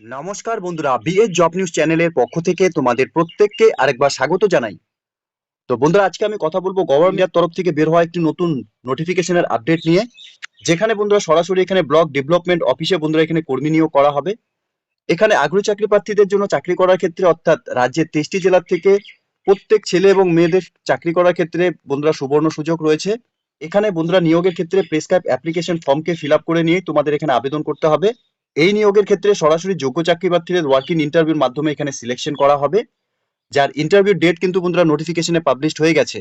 নমস্কার বন্ধুরা BS job news চ্যানেলের পক্ষ থেকে তোমাদের প্রত্যেককে আরেকবার স্বাগত জানাই। তো বন্ধুরা, আজকে আমি কথা বলব গভর্নমেন্টের তরফ থেকে বের হওয়া একটি নতুন নোটিফিকেশনের আপডেট নিয়ে। যেখানে বন্ধুরা সরাসরি এখানে ব্লক ডেভেলপমেন্ট অফিসে বন্ধুরা এখানে কর্মী নিয়োগ করা হবে। এখানে আগ্রহী চাকরি প্রার্থীদের জন্য চাকরি করার ক্ষেত্রে অর্থাৎ রাজ্যের তেইশটি জেলার থেকে প্রত্যেক ছেলে এবং মেয়েদের চাকরি করার ক্ষেত্রে বন্ধুরা সুবর্ণ সুযোগ রয়েছে। এখানে বন্ধুরা নিয়োগের ক্ষেত্রে প্রেসক্রাইব অ্যাপ্লিকেশন ফর্মকে ফিল করে নিয়ে তোমাদের এখানে আবেদন করতে হবে। এই নিয়োগের ক্ষেত্রে সরাসরি যোগ্য চাকরি প্রার্থীদের ওয়ার্কিং ইন্টারভিউর মাধ্যমে এখানে সিলেকশন করা হবে। যার ইন্টারভিউ ডেট কিন্তু বন্ধুরা নোটিফিকেশনে পাবলিশড হয়ে গেছে।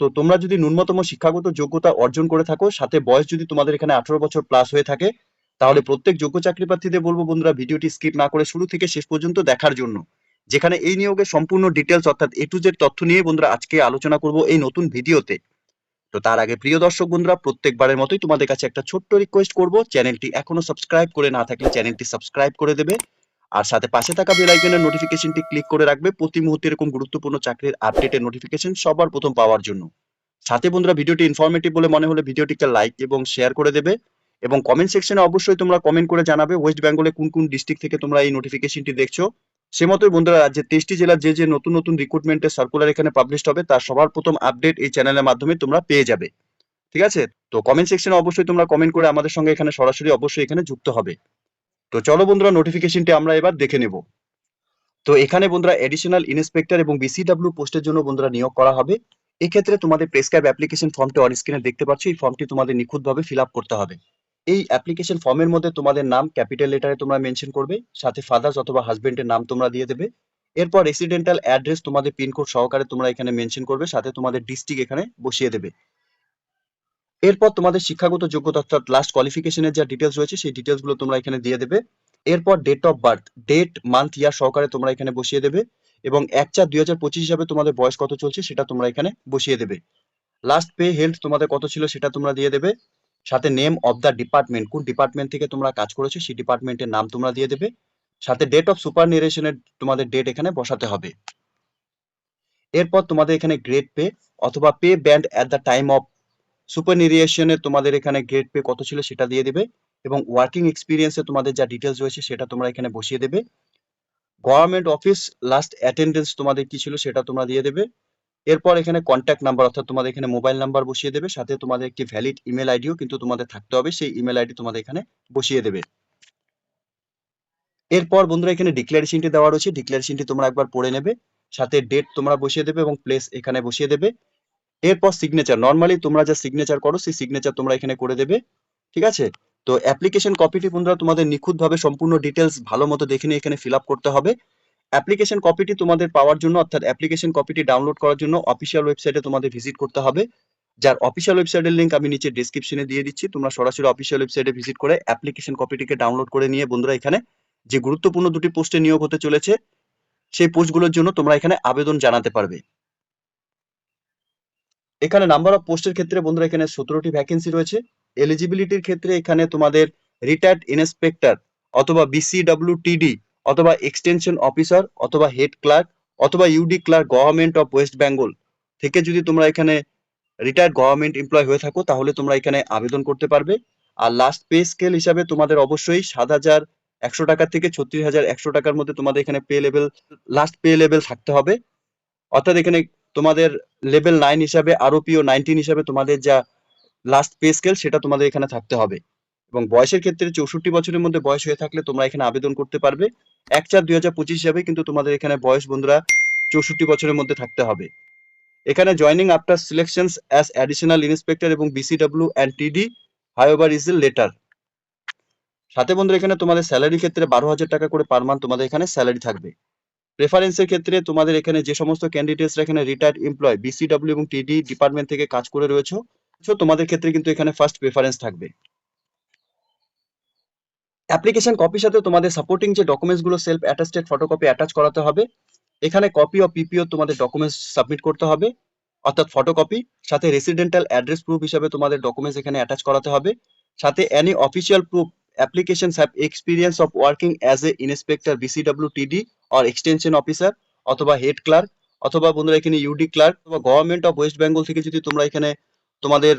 তো তোমরা যদি ন্যূনতম শিক্ষাগত যোগ্যতা অর্জন করে থাকো, সাথে বয়স যদি তোমাদের এখানে আঠারো বছর প্লাস হয়ে থাকে, তাহলে প্রত্যেক যোগ্য চাকরি প্রার্থীদের বলব বন্ধুরা, ভিডিওটি স্কিপ না করে শুরু থেকে শেষ পর্যন্ত দেখার জন্য। যেখানে এই নিয়োগের সম্পূর্ণ ডিটেলস অর্থাৎ এ টু জেড তথ্য নিয়ে বন্ধুরা আজকে আলোচনা করব এই নতুন ভিডিওতে তো তার আগে প্রিয় দর্শক বন্ধুরা, প্রত্যেকবারের মতোই তোমাদের কাছে একটা ছোট্ট রিকোয়েস্ট করব। চ্যানেলটি এখনও সাবস্ক্রাইব করে না থাকলে চ্যানেলটি সাবস্ক্রাইব করে দেবে। আর সাথে পাশে থাকা বেল আইকনের নোটিফিকেশনটি ক্লিক করে রাখবে। প্রতি মুহূর্তে এরকম গুরুত্বপূর্ণ চাকরির আপডেটের নোটিফিকেশন সবার প্রথম পাওয়ার জন্য। সাথে বন্ধুরা, ভিডিওটি ইনফরমেটিভ বলে মনে হলে ভিডিওটিকে লাইক এবং শেয়ার করে দেবে। এবং কমেন্ট সেকশনে অবশ্যই তোমরা কমেন্ট করে জানাবে ওয়েস্ট বেঙ্গলে কোন কোন ডিস্ট্রিক্ট থেকে তোমরা এই নোটিফিকেশনটি দেখছ। সে মতোই বন্ধুরা, রাজ্যের তেইশটি জেলার যে যে নতুন নতুন রিক্রুটমেন্টের সার্কুলার এখানে পাবলিশড হবে, তার সবার প্রথম আপডেট এই চ্যানেলের মাধ্যমে তোমরা পেয়ে যাবে। ঠিক আছে? তো কমেন্ট সেকশনে অবশ্যই তোমরা কমেন্ট করে আমাদের সঙ্গে এখানে সরাসরি অবশ্যই এখানে যুক্ত হবে। তো চলো বন্ধুরা নোটিফিকেশনটি আমরা এবার দেখে নেব। তো এখানে বন্ধুরা এডিশনাল ইন্সপেক্টর এবং বিসিডব্লিউ পোস্টের জন্য বন্ধুরা নিয়োগ করা হবে। এক্ষেত্রে তোমাদের প্রেসক্রাইব অ্যাপ্লিকেশন ফর্মটি অন স্ক্রিনে দেখতে পাচ্ছ, এই ফর্মটি তোমাদের নিখুঁতভাবে ফিল আপ করতে হবে। এই অ্যাপ্লিকেশন ফর্মের মধ্যে তোমাদের নাম ক্যাপিটাল লেটারে তোমরা মেনশন করবে, সাথে ফাদার্স অথবা হাজবেন্ডের নাম তোমরা দিয়ে দেবে। এরপর রেসিডেন্টাল অ্যাড্রেস তোমাদের পিনকোড সহকারে তোমরা এখানে মেনশন করবে, সাথে তোমাদের ডিস্ট্রিক্ট এখানে বসিয়ে দেবে। এরপর তোমাদের শিক্ষাগত যোগ্যতা অর্থাৎ লাস্ট কোয়ালিফিকেশনের যা ডিটেলস রয়েছে, সেই ডিটেলসগুলো তোমরা এখানে দিয়ে দেবে। এরপর date of birth date month year সহকারে তোমরা এখানে বসিয়ে দেবে এবং এক চার দুই হাজার পঁচিশ হিসাবে তোমাদের বয়স কত চলছে সেটা তোমরা এখানে বসিয়ে দেবে। লাস্ট পে হেলথ তোমাদের কত ছিল সেটা তোমরা দিয়ে দেবে। সাথে নেম অফ দ্য ডিপার্টমেন্ট কোন ডিপার্টমেন্ট থেকে তোমরা কাজ করেছ, সেই ডিপার্টমেন্টের নাম তোমরা দিয়ে দেবে। সাথে ডেট অফ সুপার নিরেশনের তোমাদের ডেট এখানে বসাতে হবে। এরপর তোমাদের এখানে গ্রেড পে অথবা pay band at the time of সুপারনিরিয়েশনে তোমাদের এখানে গ্রেড পে কত ছিল সেটা দিয়ে দেবে এবং ওয়ার্কিং এক্সপিরিয়েন্সে তোমাদের যা ডিটেলস রয়েছে সেটা তোমরা এখানে বসিয়ে দেবে। গভর্নমেন্ট অফিস লাস্ট অ্যাটেন্ডেন্স তোমাদের কি ছিল সেটা তোমরা দিয়ে দেবে। এরপর এখানে কন্ট্যাক্ট নাম্বার অর্থাৎ তোমাদের এখানে মোবাইল নাম্বার বসিয়ে দেবে, সাথে তোমাদের একটি ভ্যালিড ইমেল আইডিও কিন্তু তোমাদের থাকতে হবে, সেই ইমেল আইডি তোমাদের এখানে বসিয়ে দেবে। এরপর বন্ধুরা এখানে ডিক্লারেশনটি দেওয়া রয়েছে ডিক্লারেশনটি তোমরা একবার পড়ে নেবে, সাথে ডেট তোমরা বসিয়ে দেবে এবং প্লেস এখানে বসিয়ে দেবে। এরপর সিগনেচার নর্মালি তোমরা যা সিগনেচার করো, সেই সিগনেচার তোমরা এখানে করে দেবে, ঠিক আছে? তো অ্যাপ্লিকেশন কপিটি বন্ধুরা তোমাদের নিখুঁতভাবে সম্পূর্ণ ডিটেলস ভালো মতো দেখে নিয়ে এখানে ফিল করতে হবে। অ্যাপ্লিকেশন কপিটি তোমাদের পাওয়ার জন্য, অর্থাৎ অ্যাপ্লিকেশন কপিটি ডাউনলোড করার জন্য অফিসিয়াল ওয়েবসাইটে তোমাদের ভিজিট করতে হবে। যার অফিসিয়াল ওয়েবসাইটের লিঙ্ক আমি নিচে ডেসক্রিপশনে দিয়ে দিচ্ছি। তোমরা সরাসরি অফিসিয়াল ওয়েবসাইটে ভিজিট করে অ্যাপ্লিকেশন কপিটিকে ডাউনলোড করে নিয়ে বন্ধুরা এখানে যে গুরুত্বপূর্ণ দুটি পোস্টে নিয়োগ হতে চলেছে, সেই পোস্টগুলোর জন্য তোমরা এখানে আবেদন জানাতে পারবে। এখানে নাম্বার অফ পোস্টের ক্ষেত্রে বন্ধুরা এখানে সতেরোটি ভ্যাকেন্সি রয়েছে। এলিজিবিলিটির ক্ষেত্রে এখানে তোমাদের রিটায়ার্ড ইন্সপেক্টর অথবা বিসিডব্লিউটিডি অথবা এক্সটেনশন অফিসার অথবা হেড ক্লার্ক অথবা UD clerk government of West Bengal থেকে যদি তোমরা এখানে রিটায়ার্ড গভর্নমেন্ট এমপ্লয় হয়ে থাকো, তাহলে তোমরা এখানে আবেদন করতে পারবে। আর লাস্ট পে স্কেল হিসাবে তোমাদের অবশ্যই সাত হাজার একশো টাকা থেকে ছত্রিশ হাজার একশো টাকার মধ্যে তোমাদের এখানে pay level last pay level থাকতে হবে। অর্থাৎ এখানে তোমাদের লেভেল নাইন হিসাবে আরোপিও নাইনটিন হিসাবে তোমাদের যা লাস্ট পে স্কেল সেটা তোমাদের এখানে থাকতে হবে। এবং বয়সের ক্ষেত্রে চৌষট্টি বছরের মধ্যে বয়স হয়ে থাকলে তোমরা এখানে আবেদন করতে পারবে। এক চার দুই হাজার পঁচিশ হিসাবে কিন্তু তোমাদের এখানে বয়স বন্ধুরা চৌষট্টি বছরের মধ্যে থাকতে হবে। এখানে joining after selection as additional inspector এবং বিসিডব্লিউ অ্যান্ড টিডি হাইওভার ইজ লেটার সাথে বন্ধুরা এখানে তোমাদের স্যালারি ক্ষেত্রে বারো হাজার টাকা করে পার মান্থ তোমাদের এখানে স্যালারি থাকবে। প্রেফারেন্সের ক্ষেত্রে তোমাদের এখানে যে সমস্ত ক্যান্ডিডেটসরা এখানে রিটায়ার্ড এমপ্লয় বিসিডব্লিউ এবং টিডি ডিপার্টমেন্ট থেকে কাজ করে রয়েছে তোমাদের ক্ষেত্রে কিন্তু এখানে ফার্স্ট প্রেফারেন্স থাকবে। অ্যাপ্লিকেশন কপির সাথে তোমাদের সাপোর্টিং যে ডকুমেন্টসগুলো সেলফ অ্যাটাস্টেড ফটোকপি অ্যাটাচ করাতে হবে, এখানে কপি অফ পিপিও তোমাদের ডকুমেন্টস সাবমিট করতে হবে, অর্থাৎ ফটোকপি সাথে রেসিডেন্টাল অ্যাড্রেস প্রুফ হিসাবে তোমাদের ডকুমেন্টস এখানে অ্যাটাচ করাতে হবে, সাথে any official proof application have experience of working as a inspector BCW TD or extension officer অথবা হেড ক্লার্ক অথবা বন্ধুরা এখানে ইউডি ক্লার্ক অথবা গভর্নমেন্ট অফ ওয়েস্ট বেঙ্গল থেকে যদি তোমরা এখানে তোমাদের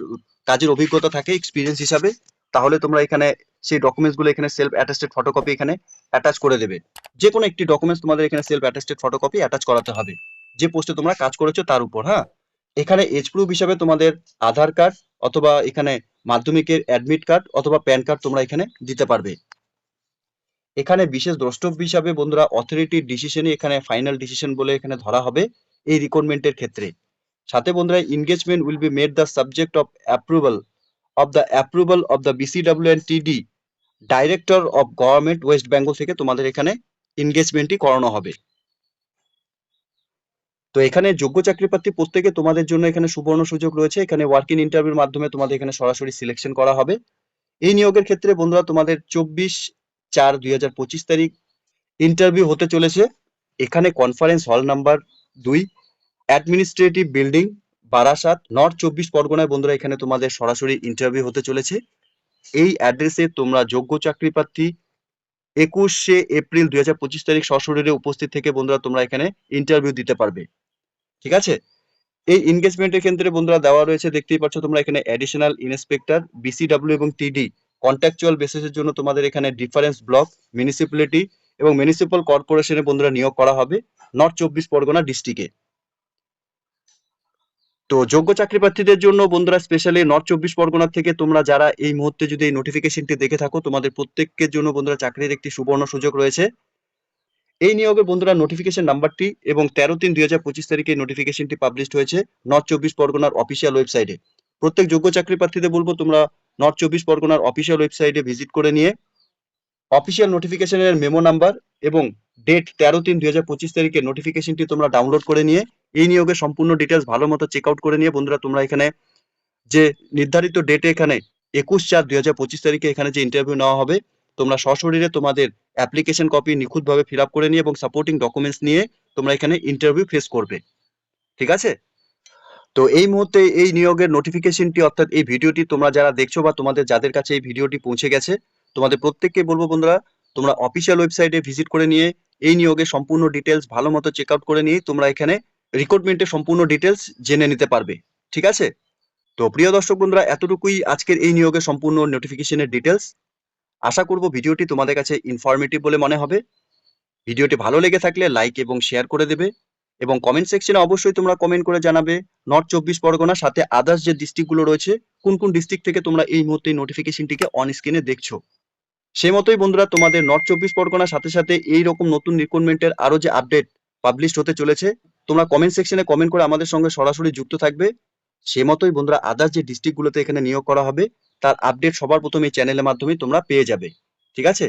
কাজের অভিজ্ঞতা থাকে এক্সপিরিয়েন্স হিসাবে, তাহলে তোমরা এখানে সেই ডকুমেন্টসগুলো এখানে সেলফ অ্যাটাস্টেড ফটোকপি এখানে অ্যাটাচ করে দেবে। যে কোনো একটি ডকুমেন্টস তোমাদের এখানে সেলফ অ্যাটাস্টেড ফটোকপি অ্যাটাচ করাতে হবে। যে পোস্টে তোমরা কাজ করেছ তার উপর হ্যাঁ? এখানে এজ প্রুফ হিসাবে তোমাদের আধার কার্ড অথবা এখানে মাধ্যমিকের অ্যাডমিট কার্ড অথবা প্যান কার্ড তোমরা এখানে দিতে পারবে। এখানে বিশেষ দ্রষ্টব্য হিসাবে বন্ধুরা অথরিটির ডিসিশনই এখানে ফাইনাল ডিসিশন বলে এখানে ধরা হবে এই রিক্রুটমেন্টের ক্ষেত্রে। সাথে বন্ধুরা engagement will be made the subject of approval of the approval of the BCW and TD director of government West Bengal থেকে তোমাদের এখানে এনগেজমেন্টই করানো হবে। তো এখানে যোগ্য চাকরি প্রার্থী প্রত্যেকে তোমাদের জন্য এখানে সুবর্ণ সুযোগ রয়েছে। এখানে ওয়ার্কিং ইন্টারভিউর মাধ্যমে তোমাদের এখানে সরাসরি সিলেকশন করা হবে। এই নিয়োগের ক্ষেত্রে বন্ধুরা তোমাদের চব্বিশ চার দুই তারিখ ইন্টারভিউ হতে চলেছে। এখানে কনফারেন্স হল নাম্বার দুই অ্যাডমিনিস্ট্রেটিভ বিল্ডিং বারাসাত নর্থ চব্বিশ পরগনায় বন্ধুরা এখানে তোমাদের সরাসরি ইন্টারভিউ হতে চলেছে। এই অ্যাড্রেসে তোমরা যোগ্য চাকরি প্রার্থী একুশে এপ্রিল দুই হাজার পঁচিশ তারিখ সশরীরে উপস্থিত থেকে বন্ধুরা তোমরা এখানে ইন্টারভিউ দিতে পারবে। ঠিক আছে? এই এনগেজমেন্টের ক্ষেত্রে বন্ধুরা দেওয়া রয়েছে, দেখতেই পাচ্ছ তোমরা এখানে অ্যাডিশনাল ইন্সপেক্টর বিসিডব্লিউ এবং টিডি কন্ট্রাকচুয়াল বেসিসের জন্য তোমাদের এখানে ডিফারেন্স ব্লক মিউনিসিপ্যালিটি এবং মিউনিসিপ্যাল কর্পোরেশনে বন্ধুরা নিয়োগ করা হবে নর্থ চব্বিশ পরগনা ডিস্ট্রিক্টে তো যোগ্য চাকরি প্রার্থীদের জন্য বন্ধুরা স্পেশালি নর্থ চব্বিশ পরগনা থেকে তোমরা যারা এই মুহূর্তে যদি এই নোটিফিকেশনটি দেখে থাকো, তোমাদের প্রত্যেকের জন্য বন্ধুরা চাকরির একটি সুবর্ণ সুযোগ রয়েছে। এই নিয়োগে বন্ধুরা নোটিফিকেশন নাম্বারটি এবং তেরো তিন দুই হাজার পঁচিশ তারিখে নোটিফিকেশনটি পাবলিশ হয়েছে নর্থ চব্বিশ পরগনার অফিসিয়াল ওয়েবসাইটে প্রত্যেক যোগ্য চাকরি প্রার্থীদের বলব, তোমরা নর্থ চব্বিশ পরগনার অফিসিয়াল ওয়েবসাইটে ভিজিট করে নিয়ে অফিসিয়াল নোটিফিকেশনের মেমো নাম্বার এবং ডেট তেরো তিন দুই হাজার পঁচিশ তারিখে নোটিফিকেশনটি তোমরা ডাউনলোড করে নিয়ে এই নিয়োগের সম্পূর্ণ ডিটেলস ভালো মতো চেক আউট করে নিয়ে বন্ধুরা তোমরা এখানে যে নির্ধারিত ডেটে এখানে একুশ চার দুই হাজার পঁচিশ তারিখে এখানে যে ইন্টারভিউ নেওয়া হবে, তোমরা সশরীরে তোমাদের অ্যাপ্লিকেশন কপি নিখুঁতভাবে ফিল আপ করে নিয়ে এবং সাপোর্টিং ডকুমেন্টস নিয়ে তোমরা এখানে ইন্টারভিউ ফেস করবে। ঠিক আছে? তো এই মুহূর্তে এই নিয়োগের নোটিফিকেশনটি অর্থাৎ এই ভিডিওটি তোমরা যারা দেখছ বা তোমাদের যাদের কাছে এই ভিডিওটি পৌঁছে গেছে, তোমাদের প্রত্যেককে বলব বন্ধুরা, তোমরা অফিসিয়াল ওয়েবসাইটে ভিজিট করে নিয়ে এই নিয়োগের সম্পূর্ণ ডিটেলস ভালো মতো চেক আউট করে নিয়ে তোমরা এখানে রিক্রুটমেন্টের সম্পূর্ণ ডিটেলস জেনে নিতে পারবে, ঠিক আছে? তো প্রিয় দর্শক বন্ধুরা, এতটুকুই আজকের এই নিয়োগের সম্পূর্ণ নোটিফিকেশনের ডিটেলস আশা করব ভিডিওটি তোমাদের কাছে ইনফরমেটিভ বলে মনে হবে। ভিডিওটি ভালো লেগে থাকলে লাইক এবং শেয়ার করে দেবে এবং কমেন্ট সেকশনে অবশ্যই তোমরা কমেন্ট করে জানাবে নর্থ চব্বিশ পরগনা, সাথে আদার্স যে ডিস্ট্রিক্টগুলো রয়েছে, কোন কোন ডিস্ট্রিক্ট থেকে তোমরা এই মুহূর্তে নোটিফিকেশনটিকে অন স্ক্রিনে দেখছ। সেই মতোই বন্ধুরা, তোমাদের নর্থ চব্বিশ পরগনার সাথে সাথে এই রকম নতুন রিক্রুটমেন্টের আরও যে আপডেট পাবলিশ হতে চলেছে তোমরা কমেন্ট সেকশনে কমেন্ট করে আমাদের সঙ্গে সরাসরি যুক্ত থাকবে। সে মতোই বন্ধুরা আদার্স যে ডিস্ট্রিক্টগুলোতে এখানে নিয়োগ করা হবে, তার আপডেট সবার প্রথমে এই চ্যানেলের মাধ্যমে তোমরা পেয়ে যাবে। ঠিক আছে?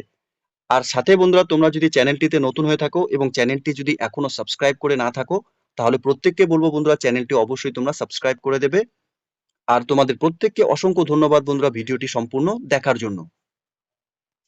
আর সাথে বন্ধুরা, তোমরা যদি চ্যানেলটিতে নতুন হয়ে থাকো এবং চ্যানেলটি যদি এখনও সাবস্ক্রাইব করে না থাকো, তাহলে প্রত্যেককে বলব বন্ধুরা চ্যানেলটি অবশ্যই তোমরা সাবস্ক্রাইব করে দেবে। আর তোমাদের প্রত্যেককে অসংখ্য ধন্যবাদ বন্ধুরা, ভিডিওটি সম্পূর্ণ দেখার জন্য।